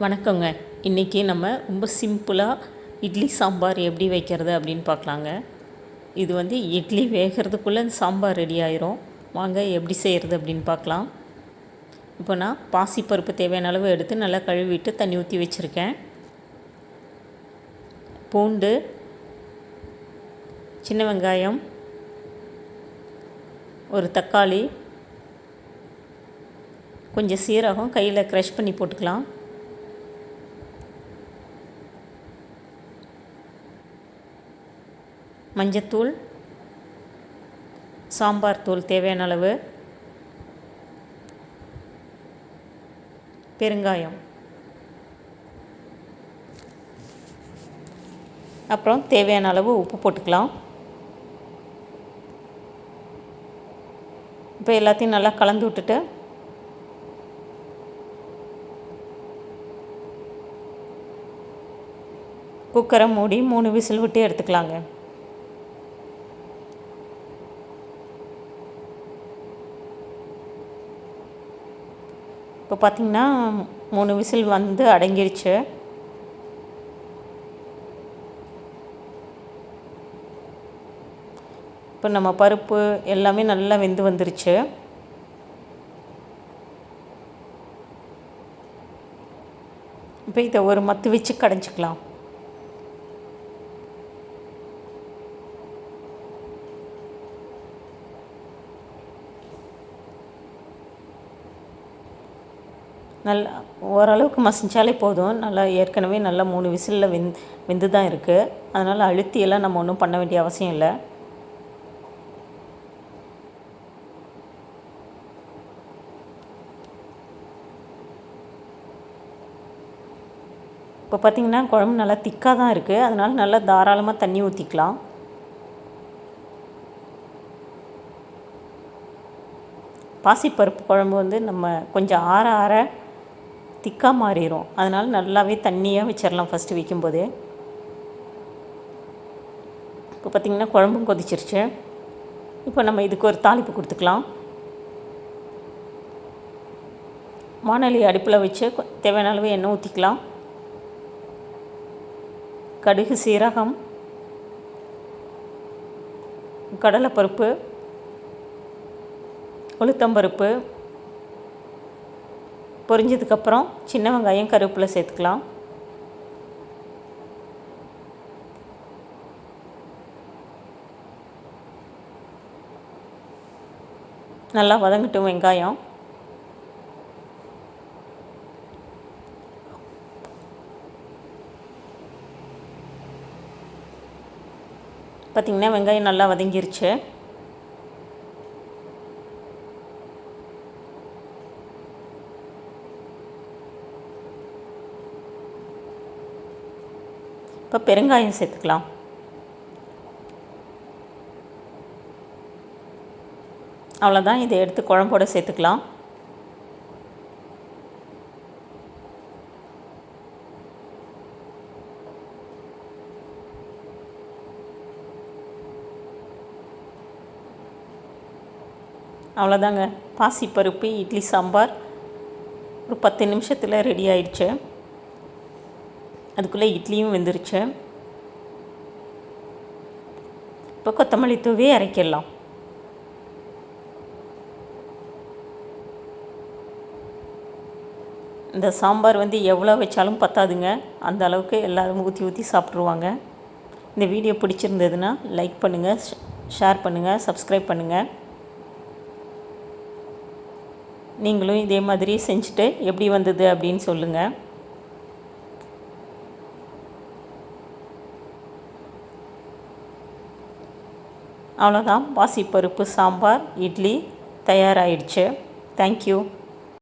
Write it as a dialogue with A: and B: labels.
A: வணக்கங்க. இன்றைக்கி நம்ம ரொம்ப சிம்பிளாக இட்லி சாம்பார் எப்படி வைக்கிறது அப்படின்னு பார்க்கலாங்க. இது வந்து இட்லி வேகிறதுக்குள்ளே இந்த சாம்பார் ரெடி ஆயிரும். வாங்க எப்படி செய்கிறது அப்படின்னு பார்க்கலாம். இப்போ நான் பாசிப்பருப்பு தேவையான அளவு எடுத்து நல்லா கழுவிட்டு தண்ணி ஊற்றி வச்சுருக்கேன். பூண்டு சின்ன வெங்காயம் ஒரு தக்காளி கொஞ்சம் சீரகம் கையில் க்ரஷ் பண்ணி போட்டுக்கலாம். மஞ்சத்தூள் சாம்பார் தூள் தேவையான அளவு பெருங்காயம். அப்புறம் தேவையான அளவு உப்பு போட்டுக்கலாம். இப்போ எல்லாத்தையும் நல்லா கலந்து விட்டுட்டு குக்கரை மூடி மூணு விசில் விட்டு எடுத்துக்கலாங்க. இப்போ பார்த்திங்கன்னா மூணு விசில் வந்து அடங்கிருச்சு. இப்போ நம்ம பருப்பு எல்லாமே நல்லா வெந்து வந்துருச்சு. இப்போ இதை ஒரு மத்து வச்சு கடைஞ்சிக்கலாம். நல்லா ஓரளவுக்கு மசிஞ்சாலே போதும். நல்லா ஏற்கனவே நல்லா மூணு விசிலில் வெந் வெந்து தான் இருக்குது அதனால் அழுத்தியெல்லாம் நம்ம ஒன்றும் பண்ண வேண்டிய அவசியம் இல்லை. இப்போ பார்த்திங்கன்னா குழம்பு நல்லா திக்காக தான் இருக்குது அதனால் நல்லா தாராளமாக தண்ணி ஊற்றிக்கலாம் பாசிப்பருப்பு குழம்பு வந்து நம்ம கொஞ்சம் ஆற ஆற திக்காக மாறிடும் அதனால் நல்லாவே தண்ணியாக வச்சிடலாம் ஃபஸ்ட்டு வைக்கும்போது. இப்போ பார்த்திங்கன்னா குழம்பும் கொதிச்சிருச்சு. இப்போ நம்ம இதுக்கு ஒரு தாளிப்பு கொடுத்துக்கலாம். வானொலி அடுப்பில் வச்சு தேவையான அளவு எண்ணெய் ஊற்றிக்கலாம் கடுகு சீரகம் கடலைப்பருப்பு உளுத்தம்பருப்பு பொரிஞ்சதுக்கப்புறம் சின்ன வெங்காயம் கருவேப்பிலை சேர்த்துக்கலாம். நல்லா வதங்கட்டும் வெங்காயம். பார்த்திங்கன்னா வெங்காயம் நல்லா வதங்கிருச்சு. இப்போ பெருங்காயம் சேர்த்துக்கலாம். அவ்வளோதான் இதை எடுத்து குழம்போட சேர்த்துக்கலாம். அவ்வளோதாங்க. பாசிப்பருப்பு இட்லி சாம்பார் ஒரு பத்து நிமிஷத்தில் ரெடி ஆயிடுச்சு. அதுக்குள்ளே இட்லியும் வெந்துருச்சு. இப்போ கொத்தமல்லி தூவி இறக்கிடலாம் இந்த சாம்பார் வந்து எவ்வளோ வச்சாலும் பத்தாதுங்க. அந்த அளவுக்கு எல்லோரும் ஊற்றி ஊற்றி சாப்பிட்ருவாங்க. இந்த வீடியோ பிடிச்சிருந்ததுன்னா லைக் பண்ணுங்கள் ஷேர் பண்ணுங்கள் சப்ஸ்கிரைப் பண்ணுங்கள் நீங்களும் இதே மாதிரி செஞ்சுட்டு எப்படி வந்தது அப்படின்னு சொல்லுங்கள் அவ்வளோதான். பாசிப்பருப்பு சாம்பார் இட்லி தயாராகிடுச்சு தேங்க்யூ